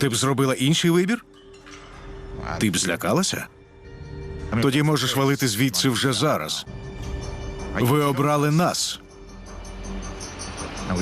Ти б зробила інший вибір? Ти б злякалася? Тоді можеш валити звідси вже зараз. Ви обрали нас.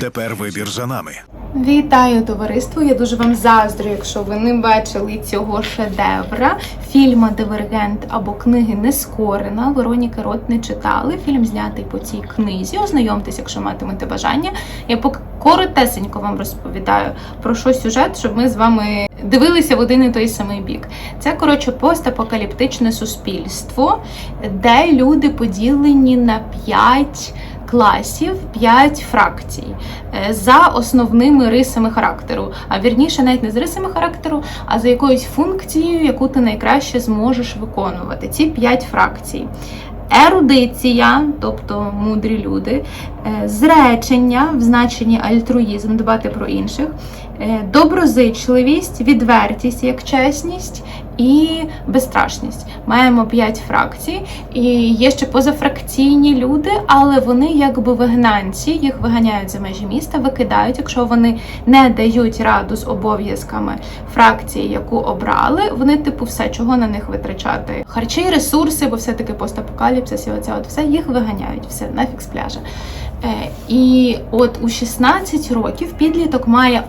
Тепер вибір за нами. Вітаю товариство! Я дуже вам заздрю, якщо ви не бачили цього шедевра. Фільма Дивергент або книги Нескорена. Вероніки Рот не читали. Фільм знятий по цій книзі. Ознайомтесь, якщо матимете бажання. Я поки коротесенько вам розповідаю про що сюжет, щоб ми з вами дивилися в один і той самий бік. Це коротше постапокаліптичне суспільство, де люди поділені на п'ять класів, 5 фракцій е, за основними рисами характеру. А вірніше, навіть не з рисами характеру, а за якоюсь функцією, яку ти найкраще зможеш виконувати. Ці 5 фракцій. Ерудиція, тобто мудрі люди, е, зречення в значенні альтруїзм, дбати про інших, доброзичливість, відвертість як чесність і безстрашність. Маємо п'ять фракцій, і є ще позафракційні люди, але вони якби вигнанці, їх виганяють за межі міста, викидають, якщо вони не дають раду з обов'язками фракції, яку обрали. Вони, типу, все, чого на них витрачати. Харчі, ресурси, бо все-таки постапокаліпсис і оце от все їх виганяють, все нафіг з пляжа. Е, І от у 16 років підліток має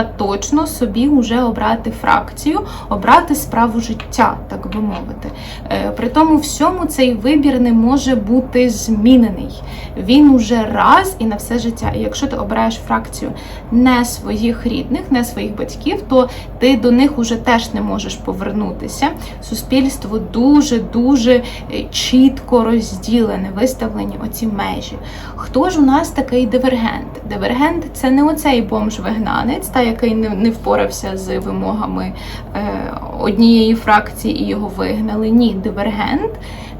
остаточно собі вже обрати фракцію, обрати справу життя, так би мовити. Е, При тому всьому цей вибір не може бути змінений. Він уже раз і на все життя. І якщо ти обираєш фракцію не своїх рідних, не своїх батьків, то ти до них уже теж не можеш повернутися. Суспільство дуже дуже е, чітко розділене, виставлені оці межі. Хто ж у нас такий дивергент? Дивергент це не оцей бомж-вигнанець, та який не, не впорався з вимогами е, однієї фракції і його вигнали. Ні, дивергент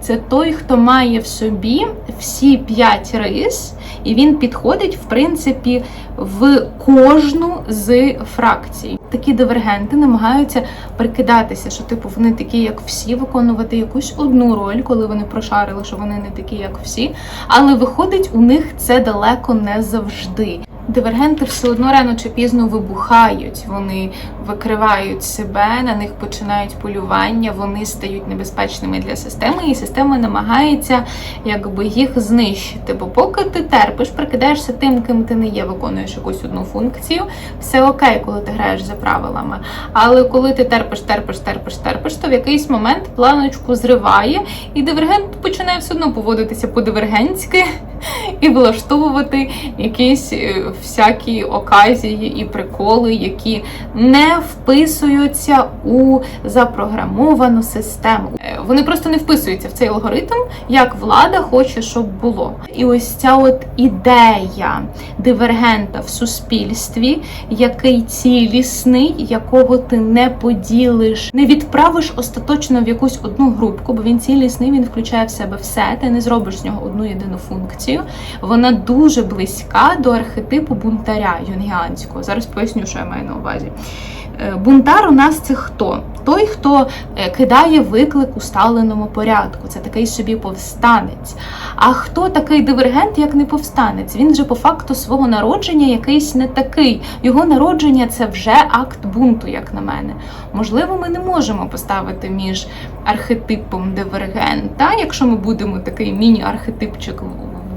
це той, хто має в собі всі п'ять рис, і він підходить, в принципі, в кожну з фракцій. Такі дивергенти намагаються прикидатися, що типу вони такі, як всі, виконувати якусь одну роль, коли вони прошарили, що вони не такі, як всі. Але виходить, у них це далеко не завжди. Дивергенти все одно рано чи пізно вибухають, вони викривають себе, на них починають полювання, вони стають небезпечними для системи, і система намагається якби їх знищити. Бо поки ти терпиш, прикидаєшся тим, ким ти не є, виконуєш якусь одну функцію, все окей, коли ти граєш за правилами. Але коли ти терпиш, терпиш, терпиш, терпиш, то в якийсь момент планочку зриває, і дивергент починає все одно поводитися по-дивергентськи і влаштовувати якісь е, всякі оказії і приколи, які не вписуються у запрограмовану систему. Е, Вони просто не вписуються в цей алгоритм, як влада хоче, щоб було. І ось ця от ідея дивергента в суспільстві, який цілісний, якого ти не поділиш, не відправиш остаточно в якусь одну групку, бо він цілісний, він включає в себе все. Ти не зробиш з нього одну єдину функцію. Вона дуже близька до архетипу бунтаря юнгіанського. Зараз поясню, що я маю на увазі. Е, Бунтар у нас це хто? Той, хто е, кидає виклик усталеному порядку. Це такий собі повстанець. А хто такий дивергент, як не повстанець? Він же по факту свого народження якийсь не такий. Його народження це вже акт бунту, як на мене. Можливо, ми не можемо поставити між архетипом дивергента, якщо ми будемо такий міні-архетипчик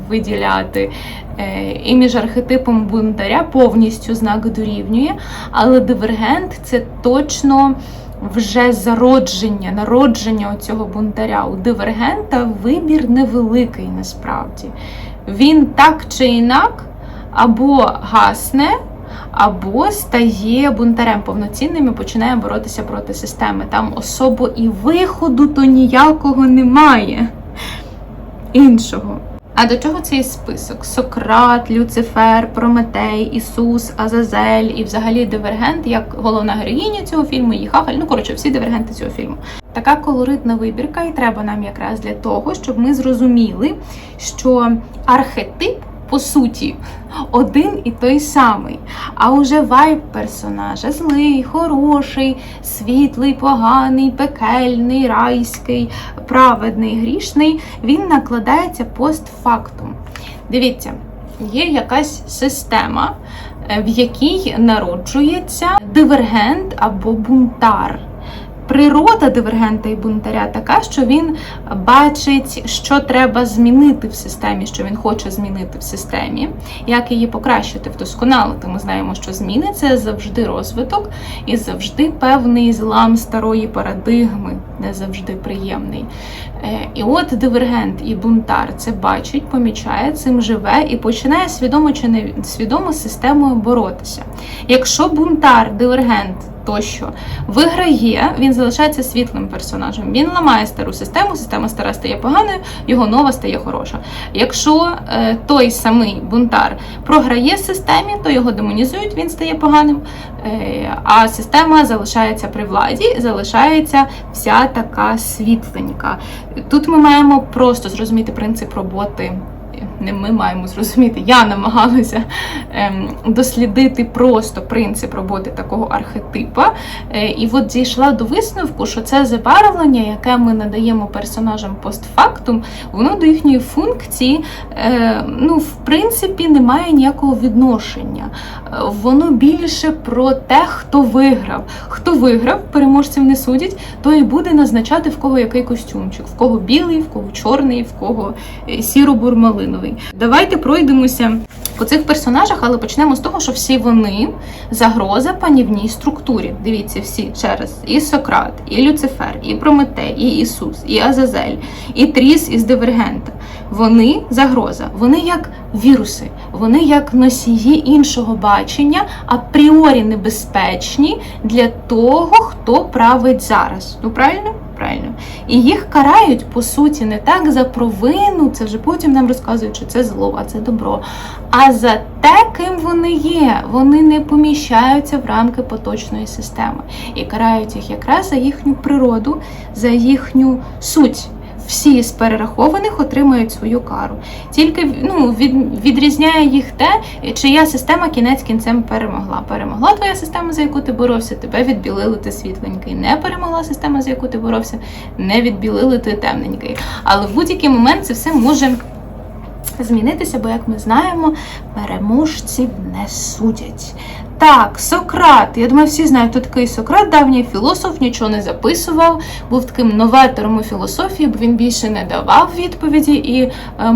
виділяти. Е, І між архетипом бунтаря повністю знак дорівнює, але дивергент це точно вже зародження, народження цього бунтаря. У дивергента вибір невеликий насправді. Він так чи інак або гасне. Або стає бунтарем повноцінним і починає боротися проти системи. Там особо і виходу то ніякого немає іншого. А до чого цей список? Сократ, Люцифер, Прометей, Ісус, Азазель і взагалі дивергент, як головна героїня цього фільму, і Хахаль, ну коротше, всі дивергенти цього фільму. Така колоритна вибірка і треба нам якраз для того, щоб ми зрозуміли, що архетип. По суті, один і той самий. А уже вайб персонажа злий, хороший, світлий, поганий, пекельний, райський, праведний, грішний, він накладається постфактум. Дивіться, є якась система, е, в якій народжується дивергент або бунтар. Природа дивергента і бунтаря така, що він бачить, що треба змінити в системі, що він хоче змінити в системі, як її покращити, вдосконалити. Ми знаємо, що зміни це завжди розвиток і завжди певний злам старої парадигми, не завжди приємний. Е, І от дивергент і бунтар це бачить, помічає, цим живе і починає свідомо чи не свідомо з системою боротися. Якщо бунтар, дивергент тощо виграє, він залишається світлим персонажем. Він ламає стару систему, система стара стає поганою, його нова стає хороша. Якщо е, той самий бунтар програє системі, то його демонізують, він стає поганим. Е, а система залишається при владі, залишається вся така світленька. Тут ми маємо просто зрозуміти принцип роботи. Не ми маємо зрозуміти, я намагалася ем, дослідити просто принцип роботи такого архетипа. Е, і от дійшла до висновку, що це забарвлення, яке ми надаємо персонажам постфактум, воно до їхньої функції, е, ну, в принципі, не має ніякого відношення. Е, Воно більше про те, хто виграв. Хто виграв, переможців не судять, то і буде назначати в кого який костюмчик, в кого білий, в кого чорний, в кого е, сіро-бурмалиновий. Давайте пройдемося по цих персонажах, але почнемо з того, що всі вони загроза панівній структурі. Дивіться, всі ще раз: і Сократ, і Люцифер, і Прометей, і Ісус, і Азазель, і Тріс із Дивергента. Вони загроза, вони як віруси, вони як носії іншого бачення, апріорі небезпечні для того, хто править зараз. Ну правильно? Правильно. І їх карають по суті не так за провину, це вже потім нам розказують, що це зло, а це добро. А за те, ким вони є, вони не поміщаються в рамки поточної системи і карають їх якраз за їхню природу, за їхню суть. Всі з перерахованих отримають свою кару. Тільки ну, від, відрізняє їх те, чия система кінець кінцем перемогла. Перемогла твоя система, за яку ти боровся, тебе відбілили ти світленький. Не перемогла система, за яку ти боровся, не відбілили ти темненький. Але в будь-який момент це все може змінитися, бо, як ми знаємо, переможців не судять. Так, Сократ. Я думаю, всі знають, хто такий Сократ, давній філософ, нічого не записував, був таким новатором у філософії, бо він більше не давав відповіді і е,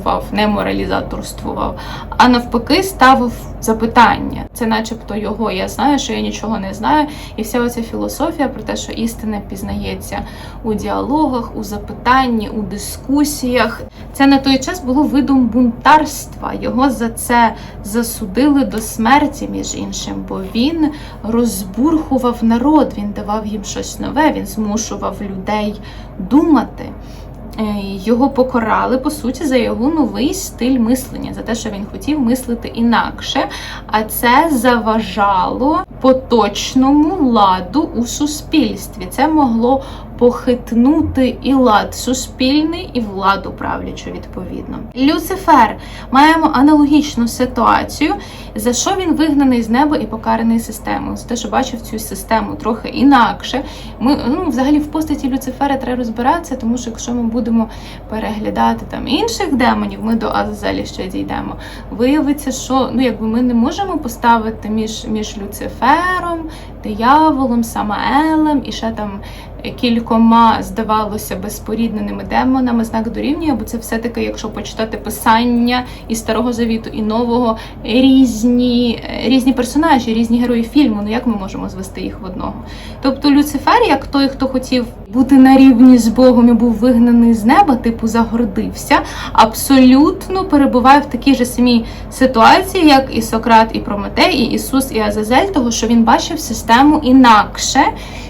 моралізаторствував, не моралізаторствував, а навпаки ставив запитання. Це начебто його я знаю, що я нічого не знаю. І вся оця філософія про те, що істина пізнається у діалогах, у запитанні, у дискусіях. Це на той час було видом бунтарства. Його за це засудили до смерті, між іншим, бо він розбурхував народ, він давав їм щось нове, він змушував людей думати. Е, Його покарали по суті за його новий стиль мислення, за те, що він хотів мислити інакше, а це заважало поточному ладу у суспільстві. Це могло похитнути і лад суспільний, і владу правлячу відповідно. Люцифер маємо аналогічну ситуацію, за що він вигнаний з неба і покараний системою. За те, що бачив цю систему трохи інакше. Ми ну, взагалі в постаті Люцифера треба розбиратися, тому що якщо ми будемо переглядати там інших демонів, ми до Азазелі ще дійдемо. Виявиться, що ну якби ми не можемо поставити між, між Люцифером, дияволом, Самаелем і ще там кількома, здавалося, безпорідненими демонами знак дорівнює, бо це все-таки, якщо почитати писання і Старого Завіту, і Нового, різні, різні персонажі, різні герої фільму. Ну як ми можемо звести їх в одного? Тобто Люцифер, як той, хто хотів бути на рівні з Богом і був вигнаний з неба, типу загордився, абсолютно перебуває в такій же самій ситуації, як і Сократ, і Прометей, і Ісус, і Азазель, того, що він бачив систему інакше.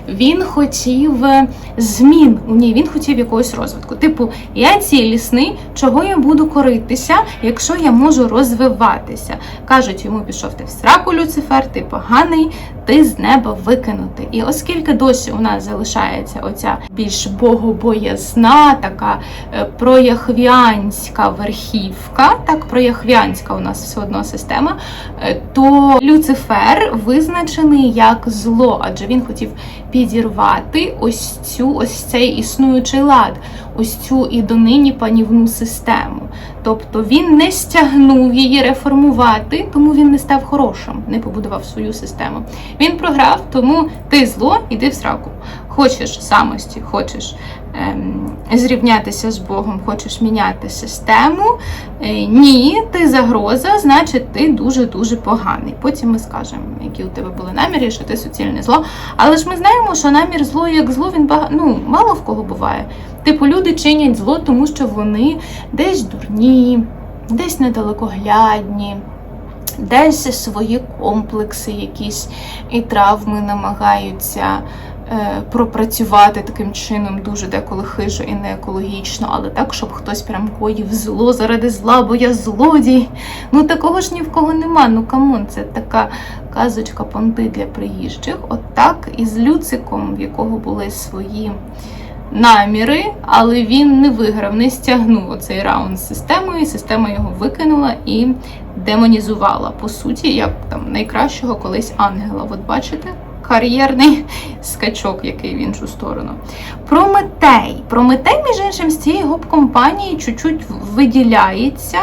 Він хотів е, змін у ній, він хотів якогось розвитку. Типу, я цілісний, чого я буду коритися, якщо я можу розвиватися. Кажуть, йому пішов ти в сраку, Люцифер, ти поганий, ти з неба викинути. І оскільки досі у нас залишається оця раса більш богобоязна, така е, прояхвіанська верхівка, так, прояхвіанська у нас все одно система, е, то Люцифер визначений як зло, адже він хотів підірвати ось цю ось цей існуючий лад, ось цю і донині панівну систему. Тобто він не стягнув її реформувати, тому він не став хорошим, не побудував свою систему. Він програв, тому ти зло, іди в сраку. Хочеш самості, хочеш ем, зрівнятися з Богом, хочеш міняти систему. Е, ні, ти загроза, значить ти дуже-дуже поганий. Потім ми скажемо, які у тебе були наміри, що ти суцільне зло. Але ж ми знаємо, що намір зло як зло, він бага... ну, мало в кого буває. Типу, люди чинять зло, тому що вони десь дурні, десь недалекоглядні, десь свої комплекси, якісь і травми намагаються пропрацювати таким чином дуже деколи хижо і не екологічно, але так, щоб хтось прям коїв зло заради зла, бо я злодій. Ну такого ж ні в кого нема. Ну камон, це така казочка понти для приїжджих. От так і Люциком, в якого були свої наміри, але він не виграв, не стягнув оцей раунд з системою. Система його викинула і демонізувала. По суті, як там найкращого колись ангела. От бачите? Кар'єрний скачок, який в іншу сторону. Прометей. Прометей, між іншим, з цієї гоп-компанії чуть-чуть виділяється.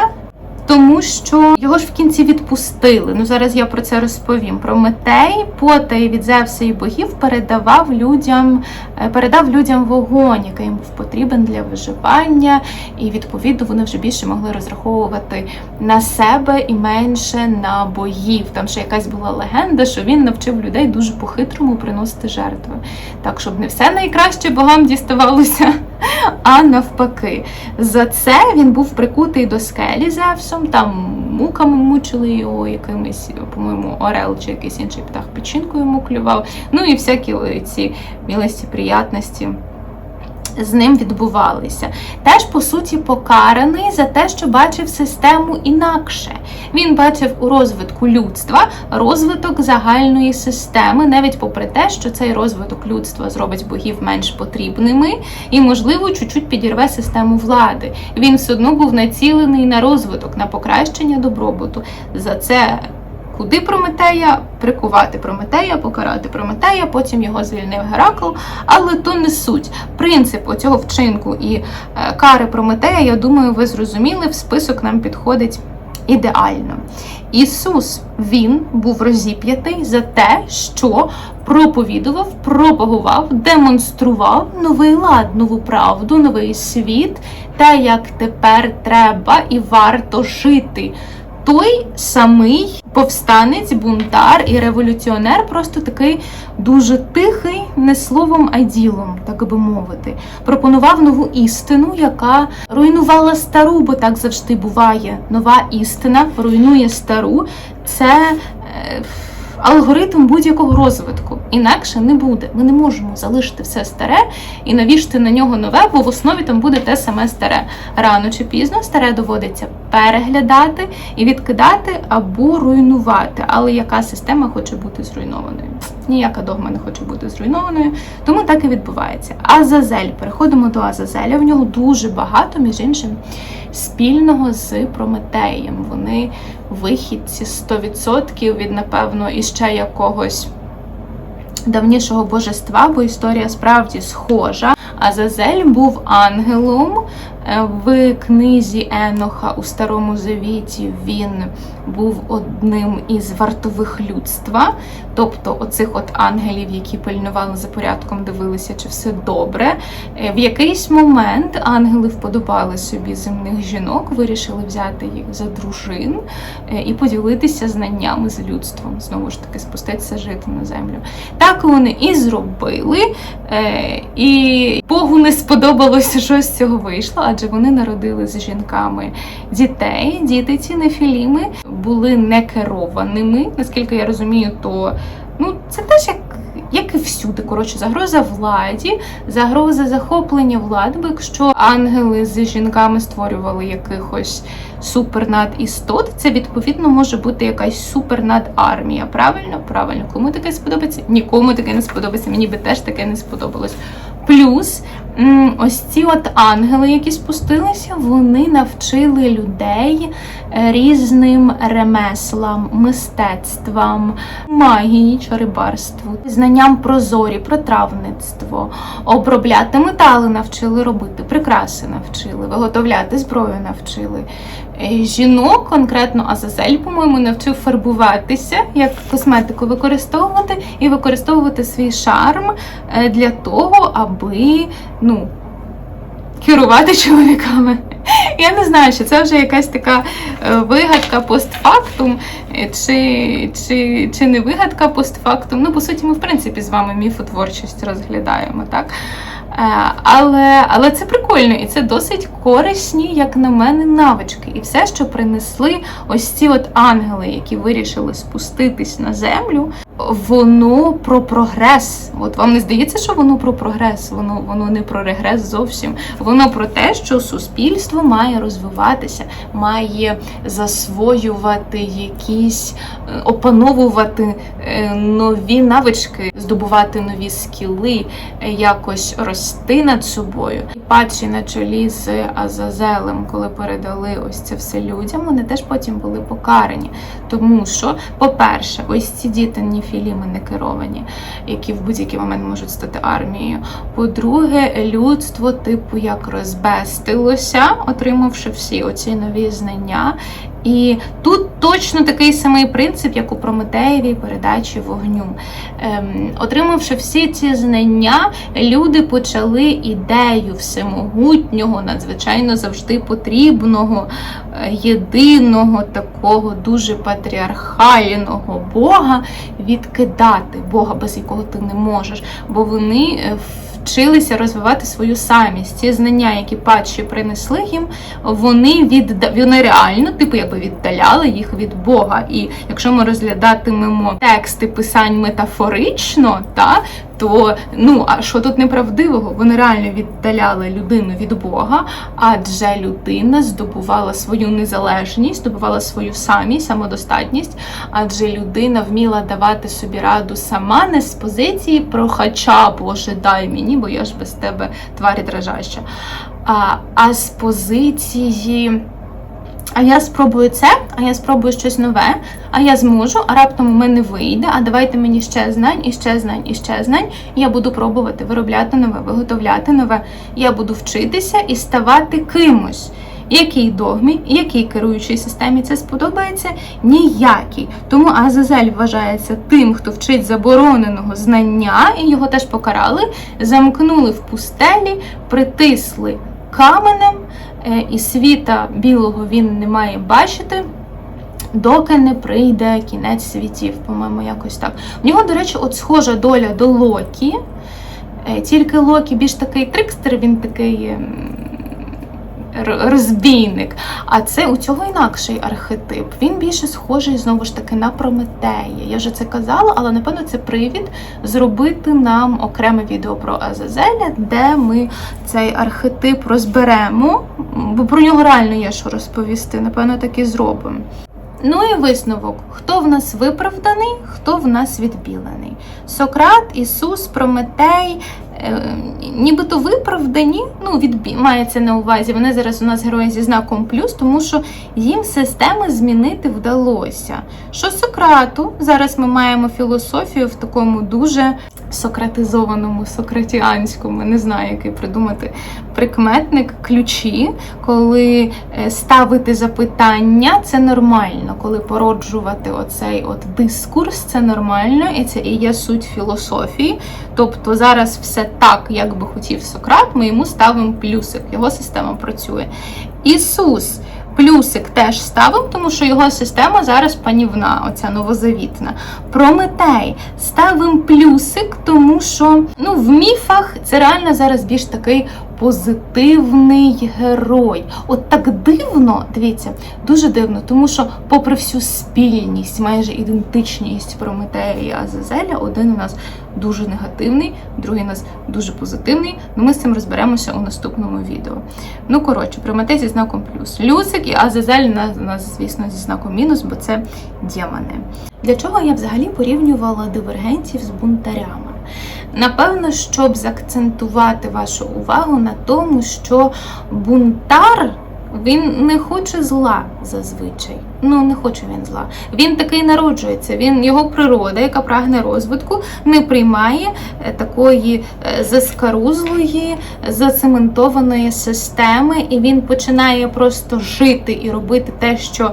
Тому що його ж в кінці відпустили. Ну зараз я про це розповім. Прометей, потай від Зевса і богів передавав людям, е, передав людям вогонь, який їм був потрібен для виживання, і відповідно вони вже більше могли розраховувати на себе і менше на богів. Там ще якась була легенда, що він навчив людей дуже по-хитрому приносити жертви. Так, щоб не все найкраще богам діставалося, а навпаки. За це він був прикутий до скелі Зевсом, там муками мучили його якимись, по-моєму, орел чи якийсь інший птах печінкою йому клював. Ну і всякі ці милості, приятності. З ним відбувалися. Теж, по суті, покараний за те, що бачив систему інакше. Він бачив у розвитку людства розвиток загальної системи, навіть попри те, що цей розвиток людства зробить богів менш потрібними і, можливо, чуть-чуть підірве систему влади. Він все одно був націлений на розвиток, на покращення добробуту. За це. Куди Прометея прикувати Прометея, покарати Прометея, потім його звільнив Геракл. Але то не суть. Принцип оцього вчинку і е, кари Прометея, я думаю, ви зрозуміли, в список нам підходить ідеально. Ісус він був розіп'ятий за те, що проповідував, пропагував, демонстрував новий лад, нову правду, новий світ, те, як тепер треба і варто жити. Той самий повстанець, бунтар і революціонер, просто такий дуже тихий, не словом, а ділом, так би мовити. Пропонував нову істину, яка руйнувала стару, бо так завжди буває. Нова істина руйнує стару. Це е, алгоритм будь-якого розвитку. Інакше не буде. Ми не можемо залишити все старе і навішати на нього нове, бо в основі там буде те саме старе. Рано чи пізно старе доводиться переглядати і відкидати або руйнувати. Але яка система хоче бути зруйнованою? Ніяка догма не хоче бути зруйнованою, тому так і відбувається. Азазель. Переходимо до Азазеля. В нього дуже багато, між іншим, спільного з Прометеєм. Вони вихідці 100% від, напевно, іще якогось давнішого божества, бо історія справді схожа. Азазель був ангелом. Е, В книзі Еноха у Старому Завіті він був одним із вартових людства, тобто оцих от ангелів, які пильнували за порядком, дивилися, чи все добре. Е, В якийсь момент ангели вподобали собі земних жінок, вирішили взяти їх за дружин е, і поділитися знаннями з людством. Знову ж таки, спуститися жити на землю. Так вони і зробили. І Богу не сподобалося, що з цього вийшло, адже вони народили з жінками дітей. Діти ці нефіліми були некерованими. Наскільки я розумію, то ну це теж як. Як і всюди, коротше, загроза владі, загроза захоплення влади, бо якщо ангели з жінками створювали якихось супернадістот, це відповідно може бути якась супернадармія. Правильно? Правильно. Кому таке сподобається? Нікому таке не сподобається. Мені би теж таке не сподобалось. Плюс ось ці от ангели, які спустилися, вони навчили людей е, різним ремеслам, мистецтвам, магії, чарибарству, знанням про зорі, про травництво, обробляти метали навчили робити, прикраси навчили, виготовляти зброю навчили. Е, Жінок, конкретно Азазель, по-моєму, навчив фарбуватися, як косметику використовувати і використовувати свій шарм е, для того, аби ну, керувати чоловіками. Я не знаю, чи це вже якась така е, вигадка постфактум, е, чи, чи, чи не вигадка постфактум. Ну, по суті, ми в принципі з вами міфотворчість розглядаємо, так? Е, Але, але це прикольно і це досить корисні, як на мене, навички. І все, що принесли ось ці от ангели, які вирішили спуститись на землю, воно про прогрес. От вам не здається, що воно про прогрес, воно, воно не про регрес зовсім. Воно про те, що суспільство має розвиватися, має засвоювати якісь, е, опановувати е, нові навички, здобувати нові скіли, е, якось рости над собою. Патчі на чолі з Азазелем, коли передали ось це все людям, вони теж потім були покарані. Тому що, по-перше, ось ці діти ніфіліми не керовані, які в будь-який момент можуть стати армією. По-друге, людство, типу, як розбестилося, отримавши всі оці нові знання. І тут точно такий самий принцип, як у Прометеєвій передачі вогню. Ем, отримавши всі ці знання, люди почали ідею всемогутнього, надзвичайно завжди потрібного, е, єдиного такого дуже патріархального Бога відкидати Бога, без якого ти не можеш. Бо вони е, вчилися розвивати свою самість. Ці знання, які падші принесли їм, вони від вони реально, типу, якби віддаляли їх від Бога. І якщо ми розглядатимемо тексти писань метафорично, та то ну а що тут неправдивого? Вони реально віддаляли людину від Бога, адже людина здобувала свою незалежність, здобувала свою самість, самодостатність, адже людина вміла давати собі раду сама не з позиції прохача, Боже, дай мені, бо я ж без тебе тварі дрожаща, а, а з позиції. А я спробую це, а я спробую щось нове, а я зможу, а раптом у мене вийде. А давайте мені ще знань, і ще знань, і ще знань. І я буду пробувати виробляти нове, виготовляти нове. Я буду вчитися і ставати кимось. Якій догмі, якій керуючій системі це сподобається? Ніякій. Тому Азазель вважається тим, хто вчить забороненого знання, і його теж покарали, замкнули в пустелі, притисли каменем, і світа білого він не має бачити. Доки не прийде кінець світів, по-моєму, якось так. В нього, до речі, от схожа доля до Локі. Е, Тільки Локі більш такий трикстер, він такий розбійник. А це у цього інакший архетип. Він більше схожий знову ж таки на Прометея. Я вже це казала, але напевно це привід зробити нам окреме відео про Азазеля, де ми цей архетип розберемо, бо про нього реально є що розповісти. Напевно, так і зробимо. Ну і висновок: хто в нас виправданий, хто в нас відбілений. Сократ, Ісус, Прометей, е, нібито виправдані, ну відбі... мається на увазі. Вони зараз у нас герої зі знаком плюс, тому що їм системи змінити вдалося. Що Сократу, зараз ми маємо філософію в такому дуже сократизованому, сократіанському, не знаю, який придумати прикметник, ключі, коли е, ставити запитання це нормально, коли породжувати оцей от дискурс, це нормально, і це і є суть філософії. Тобто зараз все так, як би хотів Сократ, ми йому ставимо плюсик, його система працює. Ісус. Плюсик теж ставимо, тому що його система зараз панівна, оця новозавітна. Прометей ставим плюсик, тому що ну, в міфах це реально зараз більш такий позитивний герой. От так дивно, дивіться, дуже дивно, тому що, попри всю спільність, майже ідентичність Прометея і Азазеля, один у нас дуже негативний, другий у нас дуже позитивний. Ну ми з цим розберемося у наступному відео. Ну, коротше, Прометей зі знаком плюс. Люсик і Азазель у нас, звісно, зі знаком мінус, бо це демони. Для чого я взагалі порівнювала дивергентів з бунтарями? Напевно, щоб заакцентувати вашу увагу на тому, що бунтар він не хоче зла зазвичай. Ну не хоче він зла. Він такий народжується. Він його природа, яка прагне розвитку, не приймає е, такої е, заскарузлої, зацементованої системи, і він починає просто жити і робити те, що е,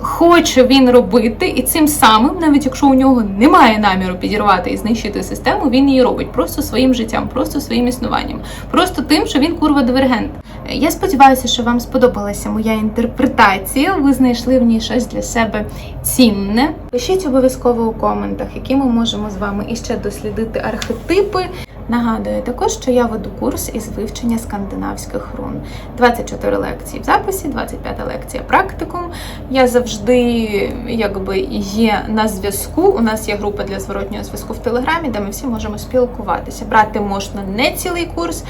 хоче він робити, і цим самим, навіть якщо у нього немає наміру підірвати і знищити систему, він її робить просто своїм життям, просто своїм існуванням, просто тим, що він курва дивергент. Я сподіваюся, що вам сподобалася моя інтерпретація. Ви знайшли в ній щось для себе цінне. Пишіть обов'язково у коментах, які ми можемо з вами іще дослідити архетипи. Нагадую також, що я веду курс із вивчення скандинавських рун. 24 лекції в записі, 25 лекція практикум. Я завжди якби є на зв'язку. У нас є група для зворотнього зв'язку в Телеграмі, де ми всі можемо спілкуватися. Брати можна не цілий курс,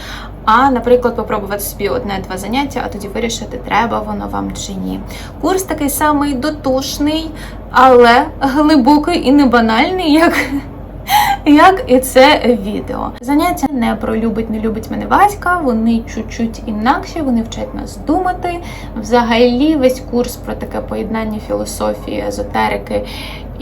а, наприклад, попробувати собі одне-два заняття, а тоді вирішити, треба воно вам чи ні. Курс такий самий дотошний, але глибокий і не банальний, як як і це відео. Заняття не про любить, не любить мене Васька. Вони чуть-чуть інакші, вони вчать нас думати. Взагалі, весь курс про таке поєднання філософії, езотерики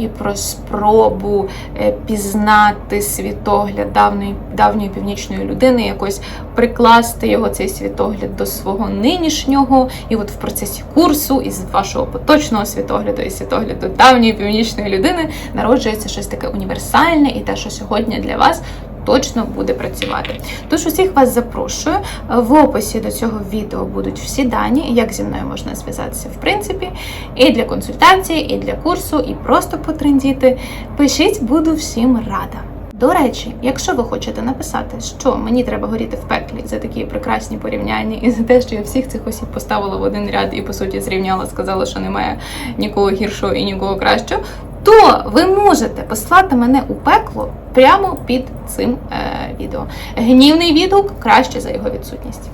і про спробу е, пізнати світогляд давньої, давньої північної людини, якось прикласти його цей світогляд до свого нинішнього. І от в процесі курсу із вашого поточного світогляду і світогляду давньої північної людини народжується щось таке універсальне і те, що сьогодні для вас. Точно буде працювати. Тож усіх вас запрошую. В описі до цього відео будуть всі дані, як зі мною можна зв'язатися, в принципі, і для консультації, і для курсу, і просто потрендіти. Пишіть, буду всім рада. До речі, якщо ви хочете написати, що мені треба горіти в пеклі за такі прекрасні порівняння і за те, що я всіх цих осіб поставила в один ряд і по суті зрівняла, сказала, що немає нікого гіршого і нікого кращого, то ви можете послати мене у пекло прямо під цим е, відео. Гнівний відгук краще за його відсутність.